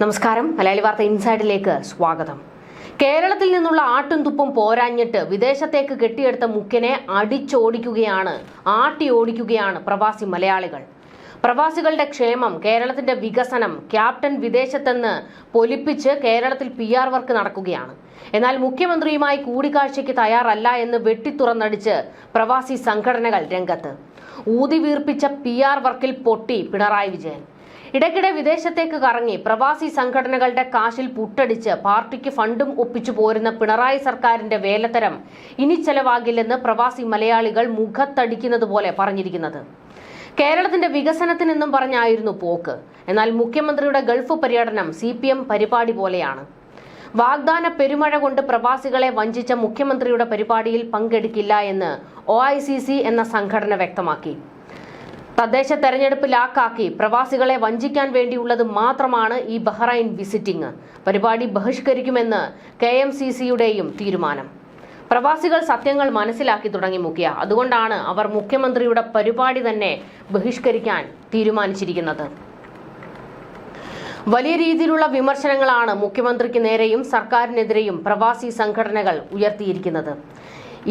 നമസ്കാരം. മലയാളി വാർത്ത ഇൻസൈഡിലേക്ക് സ്വാഗതം. കേരളത്തിൽ നിന്നുള്ള ആട്ടും തുപ്പും പോരാഞ്ഞിട്ട് വിദേശത്തേക്ക് കെട്ടിയെടുത്ത മുക്കിനെ അടിച്ചോടിക്കുകയാണ് ആട്ടി ഓടിക്കുകയാണ് പ്രവാസി മലയാളികൾ. പ്രവാസികളുടെ ക്ഷേമം കേരളത്തിന്റെ വികസനം ക്യാപ്റ്റൻ വിദേശത്തെന്ന് പൊലിപ്പിച്ച് കേരളത്തിൽ പി ആർ വർക്ക് നടക്കുകയാണ്. എന്നാൽ മുഖ്യമന്ത്രിയുമായി കൂടിക്കാഴ്ചയ്ക്ക് തയ്യാറല്ല എന്ന് വെട്ടിത്തുറന്നടിച്ച് പ്രവാസി സംഘടനകൾ രംഗത്ത്. ഊതി വീർപ്പിച്ച പി ആർ വർക്കിൽ പൊട്ടി പിണറായി വിജയൻ. ഇടയ്ക്കിടെ വിദേശത്തേക്ക് കറങ്ങി പ്രവാസി സംഘടനകളുടെ കാശിൽ പുട്ടടിച്ച് പാർട്ടിക്ക് ഫണ്ടും ഒപ്പിച്ചു പോരുന്ന പിണറായി സർക്കാരിന്റെ വേലത്തരം ഇനി ചെലവാകില്ലെന്ന് പ്രവാസി മലയാളികൾ മുഖത്തടിക്കുന്നത് പോലെ പറഞ്ഞിരിക്കുന്നത്. കേരളത്തിന്റെ വികസനത്തിനെന്നും പറഞ്ഞായിരുന്നു പോക്ക്. എന്നാൽ മുഖ്യമന്ത്രിയുടെ ഗൾഫ് പര്യടനം സി പരിപാടി പോലെയാണ്. വാഗ്ദാന പെരുമഴ കൊണ്ട് പ്രവാസികളെ വഞ്ചിച്ച മുഖ്യമന്ത്രിയുടെ പരിപാടിയിൽ പങ്കെടുക്കില്ല എന്ന് ഒ എന്ന സംഘടന വ്യക്തമാക്കി. തദ്ദേശ തെരഞ്ഞെടുപ്പ് ലാക്കാക്കി പ്രവാസികളെ വഞ്ചിക്കാൻ വേണ്ടിയുള്ളത് മാത്രമാണ് ഈ ബഹ്റൈൻ വിസിറ്റിംഗ്. പരിപാടി ബഹിഷ്കരിക്കുമെന്ന് കെ എം സി സിയുടെയും തീരുമാനം. പ്രവാസികൾ സത്യങ്ങൾ മനസ്സിലാക്കി തുടങ്ങി മുഖ്യ. അതുകൊണ്ടാണ് അവർ മുഖ്യമന്ത്രിയുടെ പരിപാടി തന്നെ ബഹിഷ്കരിക്കാൻ തീരുമാനിച്ചിരിക്കുന്നത്. വലിയ രീതിയിലുള്ള വിമർശനങ്ങളാണ് മുഖ്യമന്ത്രിക്ക് നേരെയും സർക്കാരിനെതിരെയും പ്രവാസി സംഘടനകൾ ഉയർത്തിയിരിക്കുന്നത്.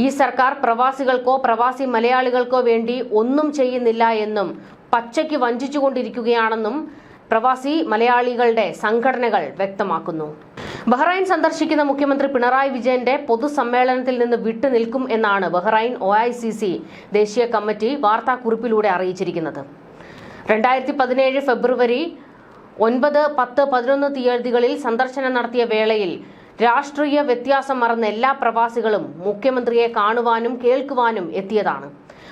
ഈ സർക്കാർ പ്രവാസികൾക്കോ പ്രവാസി മലയാളികൾക്കോ വേണ്ടി ഒന്നും ചെയ്യുന്നില്ല എന്നും പച്ചയ്ക്ക് വഞ്ചിച്ചുകൊണ്ടിരിക്കുകയാണെന്നും പ്രവാസി മലയാളികളുടെ സംഘടനകൾ വ്യക്തമാക്കുന്നു. ബഹ്റൈൻ സന്ദർശിക്കുന്ന മുഖ്യമന്ത്രി പിണറായി വിജയന്റെ പൊതുസമ്മേളനത്തിൽ നിന്ന് വിട്ടുനിൽക്കും എന്നാണ് ബഹ്റൈൻ ഒ ദേശീയ കമ്മിറ്റി വാർത്താക്കുറിപ്പിലൂടെ അറിയിച്ചിരിക്കുന്നത്. രണ്ടായിരത്തി പതിനേഴ് ഫെബ്രുവരി ഒൻപത് പത്ത് പതിനൊന്ന് തീയതികളിൽ സന്ദർശനം നടത്തിയ വേളയിൽ രാഷ്ട്രീയ വ്യത്യാസം മറന്ന എല്ലാ പ്രവാസികളും മുഖ്യമന്ത്രിയെ കാണുവാനും കേൾക്കുവാനും എത്തിയതാണ്.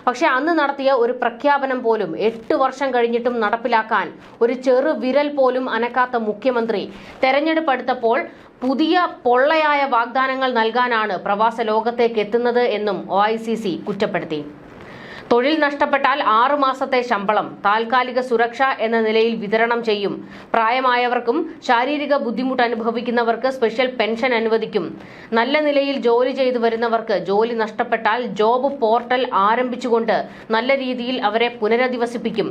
പക്ഷെ അന്ന് നടത്തിയ ഒരു പ്രഖ്യാപനം പോലും എട്ട് വർഷം കഴിഞ്ഞിട്ടും നടപ്പിലാക്കാൻ ഒരു ചെറു വിരൽ പോലും അനക്കാത്ത മുഖ്യമന്ത്രി തെരഞ്ഞെടുപ്പ് അടുത്തപ്പോൾ പുതിയ പൊള്ളയായ വാഗ്ദാനങ്ങൾ നൽകാനാണ് പ്രവാസ ലോകത്തേക്ക് എത്തുന്നത് എന്നും ഒ കുറ്റപ്പെടുത്തി. തൊഴിൽ നഷ്ടപ്പെട്ടാൽ ആറു മാസത്തെ ശമ്പളം താൽക്കാലിക സുരക്ഷ എന്ന നിലയിൽ വിതരണം ചെയ്യും. പ്രായമായവർക്കും ശാരീരിക ബുദ്ധിമുട്ട് അനുഭവിക്കുന്നവർക്ക് സ്പെഷ്യൽ പെൻഷൻ അനുവദിക്കും. നല്ല നിലയിൽ ജോലി ചെയ്തു വരുന്നവർക്ക് ജോലി നഷ്ടപ്പെട്ടാൽ ജോബ് പോർട്ടൽ ആരംഭിച്ചുകൊണ്ട് നല്ല രീതിയിൽ അവരെ പുനരധിവസിപ്പിക്കും.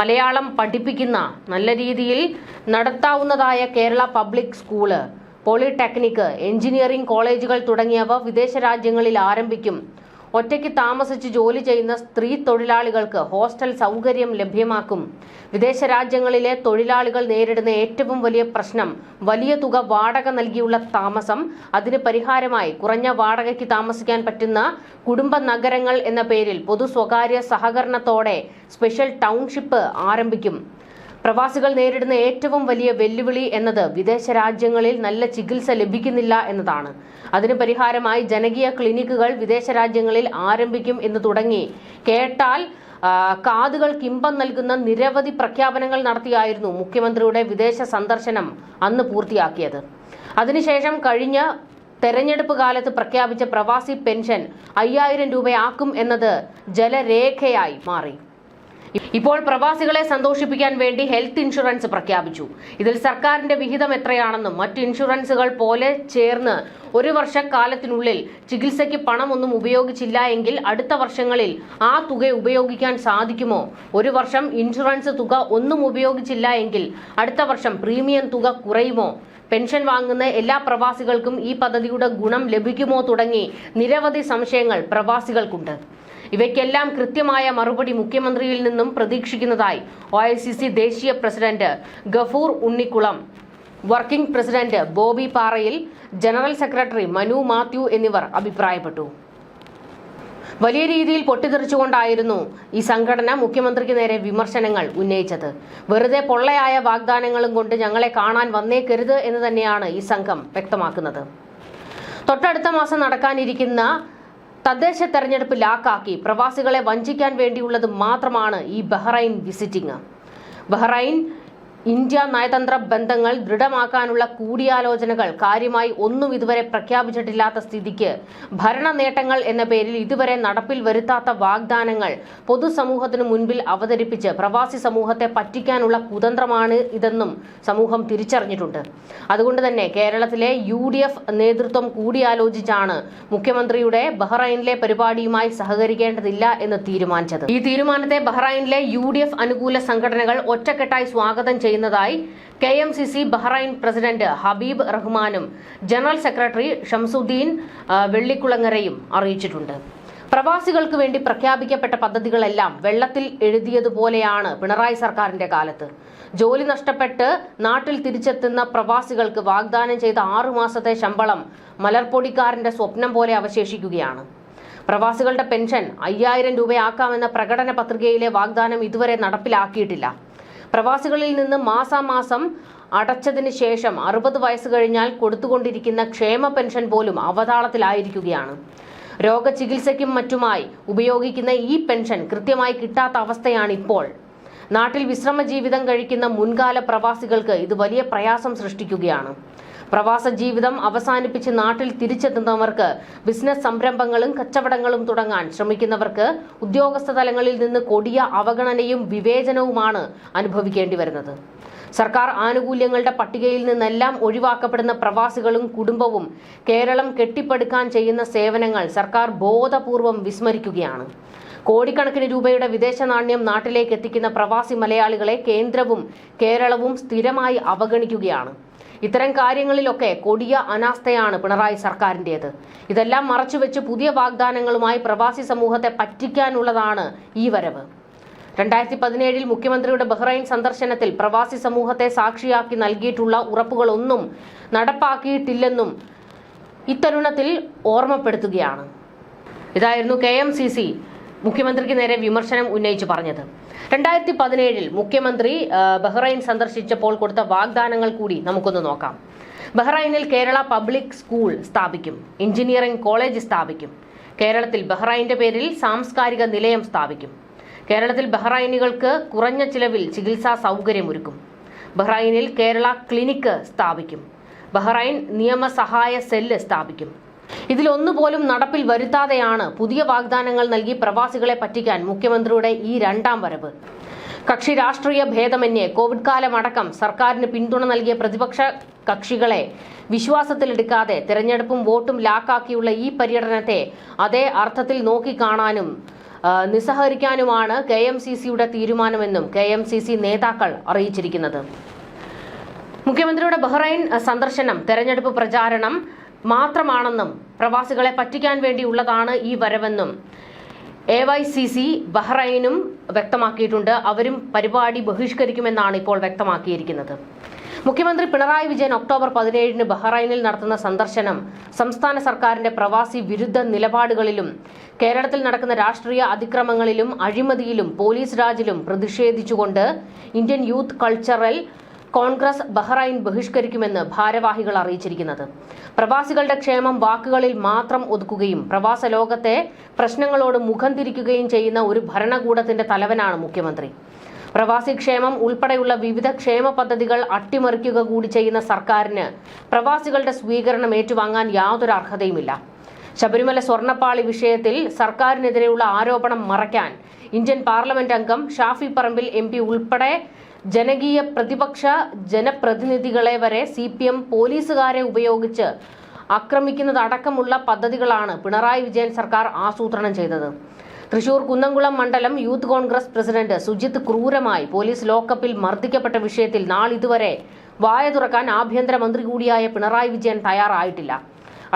മലയാളം പഠിപ്പിക്കുന്ന നല്ല രീതിയിൽ നടത്താവുന്നതായ Kerala public school polytechnic engineering കോളേജുകൾ തുടങ്ങിയവ വിദേശ രാജ്യങ്ങളിൽ ആരംഭിക്കും. ഒറ്റയ്ക്ക് താമസിച്ച് ജോലി ചെയ്യുന്ന സ്ത്രീ തൊഴിലാളികൾക്ക് ഹോസ്റ്റൽ സൗകര്യം ലഭ്യമാക്കും. വിദേശ രാജ്യങ്ങളിലെ തൊഴിലാളികൾ നേരിടുന്ന ഏറ്റവും വലിയ പ്രശ്നം വലിയ തുക വാടക നൽകിയുള്ള താമസം. അതിന് പരിഹാരമായി കുറഞ്ഞ വാടകയ്ക്ക് താമസിക്കാൻ പറ്റുന്ന കുടുംബ നഗരങ്ങൾ എന്ന പേരിൽ പൊതു സ്വകാര്യ സഹകരണത്തോടെ സ്പെഷ്യൽ ടൗൺഷിപ്പ് ആരംഭിക്കും. പ്രവാസികൾ നേരിടുന്ന ഏറ്റവും വലിയ വെല്ലുവിളി എന്നത് വിദേശ രാജ്യങ്ങളിൽ നല്ല ചികിത്സ ലഭിക്കുന്നില്ല എന്നതാണ്. അതിന് പരിഹാരമായി ജനകീയ ക്ലിനിക്കുകൾ വിദേശ രാജ്യങ്ങളിൽ ആരംഭിക്കും എന്ന് തുടങ്ങി. കേട്ടാൽ കാതുകൾ കിമ്പം നൽകുന്ന നിരവധി പ്രഖ്യാപനങ്ങൾ നടത്തിയായിരുന്നു മുഖ്യമന്ത്രിയുടെ വിദേശ സന്ദർശനം അന്ന് പൂർത്തിയാക്കിയത്. അതിനുശേഷം കഴിഞ്ഞ തെരഞ്ഞെടുപ്പ് കാലത്ത് പ്രഖ്യാപിച്ച പ്രവാസി പെൻഷൻ അയ്യായിരം രൂപയാക്കും എന്നത് ജലരേഖയായി മാറി. ഇപ്പോൾ പ്രവാസികളെ സന്തോഷിപ്പിക്കാൻ വേണ്ടി ഹെൽത്ത് ഇൻഷുറൻസ് പ്രഖ്യാപിച്ചു. ഇതിൽ സർക്കാരിന്റെ വിഹിതം എത്രയാണെന്നും മറ്റ് ഇൻഷുറൻസുകൾ പോലെ ചേർന്ന് ഒരു വർഷക്കാലത്തിനുള്ളിൽ ചികിത്സയ്ക്ക് പണമൊന്നും ഉപയോഗിച്ചില്ല എങ്കിൽ അടുത്ത വർഷങ്ങളിൽ ആ തുക ഉപയോഗിക്കാൻ സാധിക്കുമോ? ഒരു വർഷം ഇൻഷുറൻസ് തുക ഒന്നും ഉപയോഗിച്ചില്ല എങ്കിൽ അടുത്ത വർഷം പ്രീമിയം തുക കുറയുമോ? പെൻഷൻ വാങ്ങുന്ന എല്ലാ പ്രവാസികൾക്കും ഈ പദ്ധതിയുടെ ഗുണം ലഭിക്കുമോ തുടങ്ങി നിരവധി സംശയങ്ങൾ പ്രവാസികൾക്കുണ്ട്. ഇവയ്ക്കെല്ലാം കൃത്യമായ മറുപടി മുഖ്യമന്ത്രിയിൽ നിന്നും പ്രതീക്ഷിക്കുന്നതായി ഒ ദേശീയ president Gafoor Unnikulam working president Bobby Parayil general secretary Manu Mathew എന്നിവർ അഭിപ്രായപ്പെട്ടു. വലിയ രീതിയിൽ പൊട്ടിത്തെറിച്ചുകൊണ്ടായിരുന്നു ഈ സംഘടന മുഖ്യമന്ത്രിക്ക് നേരെ വിമർശനങ്ങൾ ഉന്നയിച്ചത്. വെറുതെ പൊള്ളയായ വാഗ്ദാനങ്ങളും കൊണ്ട് ഞങ്ങളെ കാണാൻ വന്നേക്കരുത് എന്ന് തന്നെയാണ് ഈ സംഘം വ്യക്തമാക്കുന്നത്. തൊട്ടടുത്ത മാസം നടക്കാനിരിക്കുന്ന തദ്ദേശ തെരഞ്ഞെടുപ്പ് ലാക്കാക്കി പ്രവാസികളെ വഞ്ചിക്കാൻ വേണ്ടിയുള്ളത് മാത്രമാണ് ഈ ബഹ്റൈൻ വിസിറ്റിംഗ്. ബഹ്റൈൻ ഇന്ത്യ നയതന്ത്ര ബന്ധങ്ങൾ ദൃഢമാക്കാനുള്ള കൂടിയാലോചനകൾ കാര്യമായി ഒന്നും ഇതുവരെ പ്രഖ്യാപിച്ചിട്ടില്ലാത്ത സ്ഥിതിക്ക് ഭരണ നേട്ടങ്ങൾ എന്ന പേരിൽ ഇതുവരെ നടപ്പിൽ വരുത്താത്ത വാഗ്ദാനങ്ങൾ പൊതുസമൂഹത്തിനു മുൻപിൽ അവതരിപ്പിച്ച് പ്രവാസി സമൂഹത്തെ പറ്റിക്കാനുള്ള കുതന്ത്രമാണ് ഇതെന്നും സമൂഹം തിരിച്ചറിഞ്ഞിട്ടുണ്ട്. അതുകൊണ്ട് തന്നെ കേരളത്തിലെ യു നേതൃത്വം കൂടിയാലോചിച്ചാണ് മുഖ്യമന്ത്രിയുടെ ബഹ്റൈനിലെ പരിപാടിയുമായി സഹകരിക്കേണ്ടതില്ല എന്ന് തീരുമാനിച്ചത്. ഈ തീരുമാനത്തെ ബഹ്റൈനിലെ യു അനുകൂല സംഘടനകൾ ഒറ്റക്കെട്ടായി സ്വാഗതം ചെയ്തു. ചെയ്യുന്നതായി K M C C Bahrain president Habeeb റഹ്മാനും ജനറൽ സെക്രട്ടറി ഷംസുദ്ദീൻ വെള്ളിക്കുളങ്ങരയും അറിയിച്ചിട്ടുണ്ട്. പ്രവാസികൾക്ക് വേണ്ടി പ്രഖ്യാപിക്കപ്പെട്ട പദ്ധതികളെല്ലാം വെള്ളത്തിൽ എഴുതിയതുപോലെയാണ് പിണറായി സർക്കാരിന്റെ കാലത്ത്. ജോലി നഷ്ടപ്പെട്ട് നാട്ടിൽ തിരിച്ചെത്തുന്ന പ്രവാസികൾക്ക് വാഗ്ദാനം ചെയ്ത ആറു മാസത്തെ ശമ്പളം മലർപ്പൊടിക്കാരന്റെ സ്വപ്നം പോലെ അവശേഷിക്കുകയാണ്. പ്രവാസികളുടെ പെൻഷൻ അയ്യായിരം രൂപയാക്കാമെന്ന പ്രകടന പത്രികയിലെ വാഗ്ദാനം ഇതുവരെ നടപ്പിലാക്കിയിട്ടില്ല. പ്രവാസികളിൽ നിന്ന് മാസാമാസം അടച്ചതിന് ശേഷം അറുപത് വയസ്സ് കഴിഞ്ഞാൽ കൊടുത്തുകൊണ്ടിരിക്കുന്ന ക്ഷേമ പെൻഷൻ പോലും അവതാളത്തിലായിരിക്കുകയാണ്. രോഗചികിത്സയ്ക്കും മറ്റുമായി ഉപയോഗിക്കുന്ന ഈ പെൻഷൻ കൃത്യമായി കിട്ടാത്ത അവസ്ഥയാണ് ഇപ്പോൾ നാട്ടിൽ വിശ്രമ ജീവിതം കഴിക്കുന്ന മുൻകാല പ്രവാസികൾക്ക് ഇത് വലിയ പ്രയാസം സൃഷ്ടിക്കുകയാണ്. പ്രവാസ ജീവിതം അവസാനിപ്പിച്ച് നാട്ടിൽ തിരിച്ചെത്തുന്നവർക്ക് ബിസിനസ് സംരംഭങ്ങളും കച്ചവടങ്ങളും തുടങ്ങാൻ ശ്രമിക്കുന്നവർക്ക് ഉദ്യോഗസ്ഥ തലങ്ങളിൽ നിന്ന് കൊടിയ അവഗണനയും വിവേചനവുമാണ് അനുഭവിക്കേണ്ടി വരുന്നത്. സർക്കാർ ആനുകൂല്യങ്ങളുടെ പട്ടികയിൽ നിന്നെല്ലാം ഒഴിവാക്കപ്പെടുന്ന പ്രവാസികളും കുടുംബവും കേരളം കെട്ടിപ്പടുക്കാൻ ചെയ്യുന്ന സേവനങ്ങൾ സർക്കാർ ബോധപൂർവം വിസ്മരിക്കുകയാണ്. കോടിക്കണക്കിന് രൂപയുടെ വിദേശ നാണ്യം നാട്ടിലേക്ക് എത്തിക്കുന്ന പ്രവാസി മലയാളികളെ കേന്ദ്രവും കേരളവും സ്ഥിരമായി അവഗണിക്കുകയാണ്. ഇത്തരം കാര്യങ്ങളിലൊക്കെ കൊടിയ അനാസ്ഥയാണ് പിണറായി സർക്കാരിന്റേത് ഇതെല്ലാം മറച്ചുവെച്ച് പുതിയ വാഗ്ദാനങ്ങളുമായി പ്രവാസി സമൂഹത്തെ പറ്റിക്കാനുള്ളതാണ് ഈ വരവ്. രണ്ടായിരത്തി പതിനേഴിൽ മുഖ്യമന്ത്രിയുടെ ബഹ്റൈൻ സന്ദർശനത്തിൽ പ്രവാസി സമൂഹത്തെ സാക്ഷിയാക്കി നൽകിയിട്ടുള്ള ഉറപ്പുകളൊന്നും നടപ്പാക്കിയിട്ടില്ലെന്നും ഇത്തരുണത്തിൽ ഓർമ്മപ്പെടുത്തുകയാണ്. ഇതായിരുന്നു കെ എം സി സി. മുഖ്യമന്ത്രിക്ക് നേരെ വിമർശനം ഉന്നയിച്ച് പറഞ്ഞത്. രണ്ടായിരത്തി പതിനേഴിൽ മുഖ്യമന്ത്രി ബഹ്റൈൻ സന്ദർശിച്ചപ്പോൾ കൊടുത്ത വാഗ്ദാനങ്ങൾ കൂടി നമുക്കൊന്ന് നോക്കാം. ബഹ്റൈനിൽ കേരള പബ്ലിക് സ്കൂൾ സ്ഥാപിക്കും എഞ്ചിനീയറിംഗ് കോളേജ് സ്ഥാപിക്കും. കേരളത്തിൽ ബഹ്റൈന്റെ പേരിൽ സാംസ്കാരിക നിലയം സ്ഥാപിക്കും. കേരളത്തിൽ ബഹ്റൈനുകൾക്ക് കുറഞ്ഞ ചിലവിൽ ചികിത്സാ സൗകര്യമൊരുക്കും. ബഹ്റൈനിൽ കേരള ക്ലിനിക്ക് സ്ഥാപിക്കും. ബഹ്റൈൻ നിയമസഹായ സെല്ല് സ്ഥാപിക്കും. ഇതിലൊന്നുപോലും നടപ്പിൽ വരുത്താതെയാണ് പുതിയ വാഗ്ദാനങ്ങൾ നൽകി പ്രവാസികളെ പറ്റിക്കാൻ മുഖ്യമന്ത്രിയുടെ ഈ രണ്ടാം വരവ്. കക്ഷി രാഷ്ട്രീയ ഭേദമന്യേ കോവിഡ് കാലമടക്കം സർക്കാരിന് പിന്തുണ നൽകിയ പ്രതിപക്ഷ കക്ഷികളെ വിശ്വാസത്തിലെടുക്കാതെ തെരഞ്ഞെടുപ്പും വോട്ടും ലാക്കാക്കിയുള്ള ഈ പര്യടനത്തെ അതേ അർത്ഥത്തിൽ നോക്കിക്കാണാനും നിസ്സഹകരിക്കാനുമാണ് കെ എം സി സിയുടെ തീരുമാനമെന്നും കെ എം സി സി നേതാക്കൾ അറിയിച്ചിരിക്കുന്നത്. മുഖ്യമന്ത്രിയുടെ ബഹ്റൈൻ സന്ദർശനം തെരഞ്ഞെടുപ്പ് പ്രചാരണം മാത്രമാണെന്നും പ്രവാസികളെ പറ്റിക്കാൻ വേണ്ടിയുള്ളതാണ് ഈ വരവെന്നും എ വൈ സി സി ബഹ്റൈനും വ്യക്തമാക്കിയിട്ടുണ്ട്. അവരും പരിപാടി ബഹിഷ്കരിക്കുമെന്നാണ് ഇപ്പോൾ വ്യക്തമാക്കിയിരിക്കുന്നത്. മുഖ്യമന്ത്രി പിണറായി വിജയൻ ഒക്ടോബർ പതിനേഴിന് ബഹ്റൈനിൽ നടത്തുന്ന സന്ദർശനം സംസ്ഥാന സർക്കാരിന്റെ പ്രവാസി വിരുദ്ധ നിലപാടുകളിലും കേരളത്തിൽ നടക്കുന്ന രാഷ്ട്രീയ അതിക്രമങ്ങളിലും അഴിമതിയിലും പോലീസ് രാജിലും പ്രതിഷേധിച്ചുകൊണ്ട് Indian youth cultural Congress Bahrain ബഹിഷ്കരിക്കുമെന്ന് ഭാരവാഹികൾ അറിയിച്ചിരിക്കുന്നത്. പ്രവാസികളുടെ ക്ഷേമം വാക്കുകളിൽ മാത്രം ഒതുക്കുകയും പ്രവാസ ലോകത്തെ പ്രശ്നങ്ങളോട് മുഖം തിരിക്കുകയും ചെയ്യുന്ന ഒരു ഭരണകൂടത്തിന്റെ തലവനാണ് മുഖ്യമന്ത്രി. പ്രവാസി ക്ഷേമം ഉൾപ്പെടെയുള്ള വിവിധ ക്ഷേമ പദ്ധതികൾ അട്ടിമറിക്കുക കൂടി ചെയ്യുന്ന സർക്കാരിന് പ്രവാസികളുടെ സ്വീകരണം ഏറ്റുവാങ്ങാൻ യാതൊരു അർഹതയുമില്ല. ശബരിമല സ്വർണപ്പാളി വിഷയത്തിൽ സർക്കാരിനെതിരെയുള്ള ആരോപണം മറയ്ക്കാൻ ഇന്ത്യൻ പാർലമെന്റ് അംഗം ഷാഫി പറമ്പിൽ എം ഉൾപ്പെടെ ജനകീയ പ്രതിപക്ഷ ജനപ്രതിനിധികളെ വരെ സി പി എം പോലീസുകാരെ ഉപയോഗിച്ച് ആക്രമിക്കുന്നതടക്കമുള്ള പദ്ധതികളാണ് പിണറായി വിജയൻ സർക്കാർ ആസൂത്രണം ചെയ്തത്. തൃശൂർ കുന്നംകുളം മണ്ഡലം യൂത്ത് കോൺഗ്രസ് പ്രസിഡന്റ് സുജിത് ക്രൂരമായി പോലീസ് ലോക്കപ്പിൽ മർദ്ദിക്കപ്പെട്ട വിഷയത്തിൽ നാളിതുവരെ വായ തുറക്കാൻ ആഭ്യന്തരമന്ത്രി കൂടിയായ പിണറായി വിജയൻ തയ്യാറായിട്ടില്ല.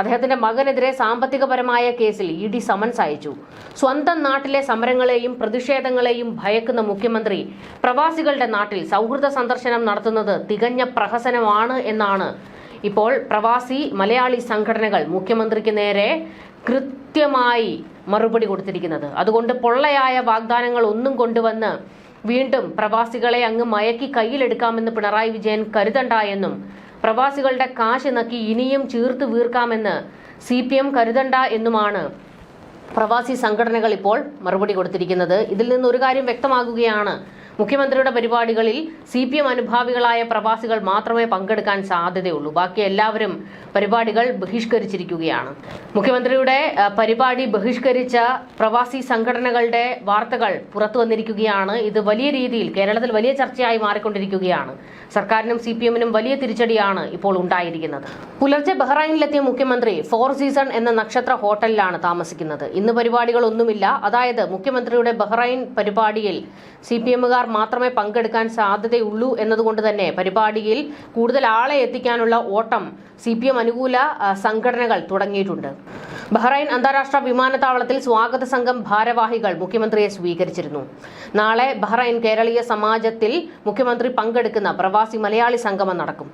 അദ്ദേഹത്തിന്റെ മകനെതിരെ സാമ്പത്തികപരമായ കേസിൽ ഇ ഡി സമൻസ് അയച്ചു. സ്വന്തം നാട്ടിലെ സമരങ്ങളെയും പ്രതിഷേധങ്ങളെയും ഭയക്കുന്ന മുഖ്യമന്ത്രി പ്രവാസികളുടെ നാട്ടിൽ സൗഹൃദ സന്ദർശനം നടത്തുന്നത് തികഞ്ഞ പ്രഹസനമാണ് എന്നാണ് ഇപ്പോൾ പ്രവാസി മലയാളി സംഘടനകൾ മുഖ്യമന്ത്രിക്ക് നേരെ കൃത്യമായി മറുപടി കൊടുത്തിരിക്കുന്നത്. അതുകൊണ്ട് പൊള്ളയായ വാഗ്ദാനങ്ങൾ ഒന്നും കൊണ്ടുവന്ന് വീണ്ടും പ്രവാസികളെ അങ്ങ് മയക്കി കയ്യിലെടുക്കാമെന്ന് പിണറായി വിജയൻ കരുതണ്ട എന്നും പ്രവാസികളുടെ കാശ് നക്കി ഇനിയും ചീർത്ത് വീർക്കാമെന്ന് സി പി എം കരുതണ്ട എന്നുമാണ് പ്രവാസി സംഘടനകൾ ഇപ്പോൾ മറുപടി കൊടുത്തിരിക്കുന്നത്. ഇതിൽ നിന്ന് ഒരു കാര്യം വ്യക്തമാകുകയാണ്. മുഖ്യമന്ത്രിയുടെ പരിപാടികളിൽ സി പി എം അനുഭാവികളായ പ്രവാസികൾ മാത്രമേ പങ്കെടുക്കാൻ സാധ്യതയുള്ളൂ. ബാക്കി എല്ലാവരും പരിപാടികൾ ബഹിഷ്കരിച്ചിരിക്കുകയാണ്. മുഖ്യമന്ത്രിയുടെ പരിപാടി ബഹിഷ്കരിച്ച പ്രവാസി സംഘടനകളുടെ വാർത്തകൾ പുറത്തു വന്നിരിക്കുകയാണ്. ഇത് വലിയ രീതിയിൽ കേരളത്തിൽ വലിയ ചർച്ചയായി മാറിക്കൊണ്ടിരിക്കുകയാണ്. സർക്കാരിനും സി പി എമ്മിനും വലിയ തിരിച്ചടിയാണ് ഇപ്പോൾ ഉണ്ടായിരിക്കുന്നത്. പുലർച്ചെ ബഹ്റൈനിലെത്തിയ മുഖ്യമന്ത്രി ഫോർ സീസൺ എന്ന നക്ഷത്ര ഹോട്ടലിലാണ് താമസിക്കുന്നത്. ഇന്ന് പരിപാടികളൊന്നുമില്ല. അതായത് മുഖ്യമന്ത്രിയുടെ ബഹ്റൈൻ പരിപാടിയിൽ സി പി എമ്മുകാർ മാത്രമേ പങ്കെടുക്കാൻ സാധ്യതയുള്ളൂ എന്നതുകൊണ്ട് തന്നെ പരിപാടിയിൽ കൂടുതൽ ആളെ എത്തിക്കാനുള്ള ഓട്ടം സി പി എം അനുകൂല സംഘടനകൾ തുടങ്ങിയിട്ടുണ്ട്. ബഹ്റൈൻ അന്താരാഷ്ട്ര വിമാനത്താവളത്തിൽ സ്വാഗത സംഘം ഭാരവാഹികൾ മുഖ്യമന്ത്രിയെ സ്വീകരിച്ചിരുന്നു. നാളെ ബഹ്റൈൻ കേരളീയ സമാജത്തിൽ മുഖ്യമന്ത്രി പങ്കെടുക്കുന്ന പ്രവാസി മലയാളി സംഗമം നടക്കും.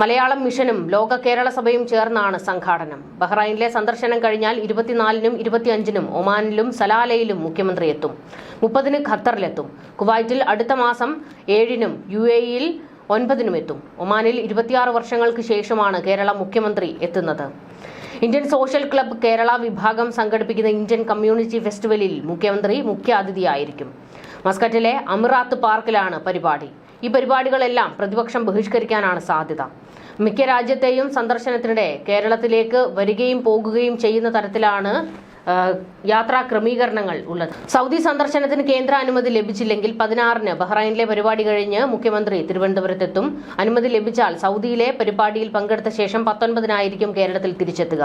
മലയാളം മിഷനും ലോക കേരള സഭയും ചേർന്നാണ് സംഘാടനം. ബഹ്റൈനിലെ സന്ദർശനം കഴിഞ്ഞാൽ ഇരുപത്തിനാലിനും ഇരുപത്തിയഞ്ചിനും ഒമാനിലും സലാലയിലും മുഖ്യമന്ത്രി എത്തും. മുപ്പതിന് ഖത്തറിലെത്തും. കുവൈറ്റിൽ അടുത്ത മാസം ഏഴിനും യു എയിൽ ഒൻപതിനും എത്തും. ഒമാനിൽ ഇരുപത്തിയാറ് വർഷങ്ങൾക്ക് ശേഷമാണ് കേരള മുഖ്യമന്ത്രി എത്തുന്നത്. ഇന്ത്യൻ സോഷ്യൽ ക്ലബ്ബ് കേരള വിഭാഗം സംഘടിപ്പിക്കുന്ന ഇന്ത്യൻ കമ്മ്യൂണിറ്റി ഫെസ്റ്റിവലിൽ മുഖ്യമന്ത്രി മുഖ്യാതിഥിയായിരിക്കും. മസ്കറ്റിലെ അമിറാത്ത് പാർക്കിലാണ് പരിപാടി. ഈ പരിപാടികളെല്ലാം പ്രതിപക്ഷം ബഹിഷ്കരിക്കാനാണ് സാധ്യത. മിക്ക രാജ്യത്തെയും സന്ദർശനത്തിനിടെ കേരളത്തിലേക്ക് വരികയും പോകുകയും ചെയ്യുന്ന തരത്തിലാണ് യാത്രാ ക്രമീകരണങ്ങൾ ഉള്ളത്. സൗദി സന്ദർശനത്തിന് കേന്ദ്ര അനുമതി ലഭിച്ചില്ലെങ്കിൽ പതിനാറിന് ബഹ്റൈനിലെ പരിപാടി കഴിഞ്ഞ് മുഖ്യമന്ത്രി തിരുവനന്തപുരത്തെത്തും. അനുമതി ലഭിച്ചാൽ സൗദിയിലെ പരിപാടിയിൽ പങ്കെടുത്ത ശേഷം പത്തൊൻപതിനായിരിക്കും കേരളത്തിൽ തിരിച്ചെത്തുക.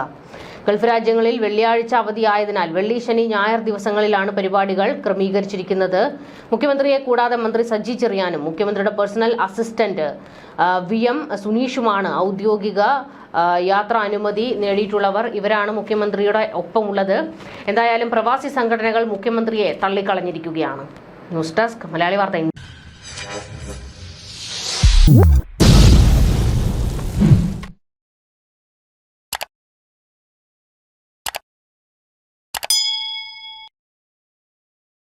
ഗൾഫ് രാജ്യങ്ങളിൽ വെള്ളിയാഴ്ച അവധിയായതിനാൽ വെള്ളി ശനി ഞായർ ദിവസങ്ങളിലാണ് പരിപാടികൾ ക്രമീകരിച്ചിരിക്കുന്നത്. മുഖ്യമന്ത്രിയെ കൂടാതെ മന്ത്രി സജി ചെറിയാനും മുഖ്യമന്ത്രിയുടെ പേഴ്സണൽ അസിസ്റ്റന്റ് വി എം സുനീഷുമാണ് ഔദ്യോഗിക ആ, യാത്രാ അനുമതി നേടിയിട്ടുള്ളവർ ഇവരാണ് മുഖ്യമന്ത്രിയുടെ ഒപ്പമുള്ളത്. എന്തായാലും പ്രവാസി സംഘടനകൾ മുഖ്യമന്ത്രിയെ തള്ളിക്കളഞ്ഞിരിക്കുകയാണ്. ന്യൂസ് ഡെസ്ക് മലയാളി വാർത്ത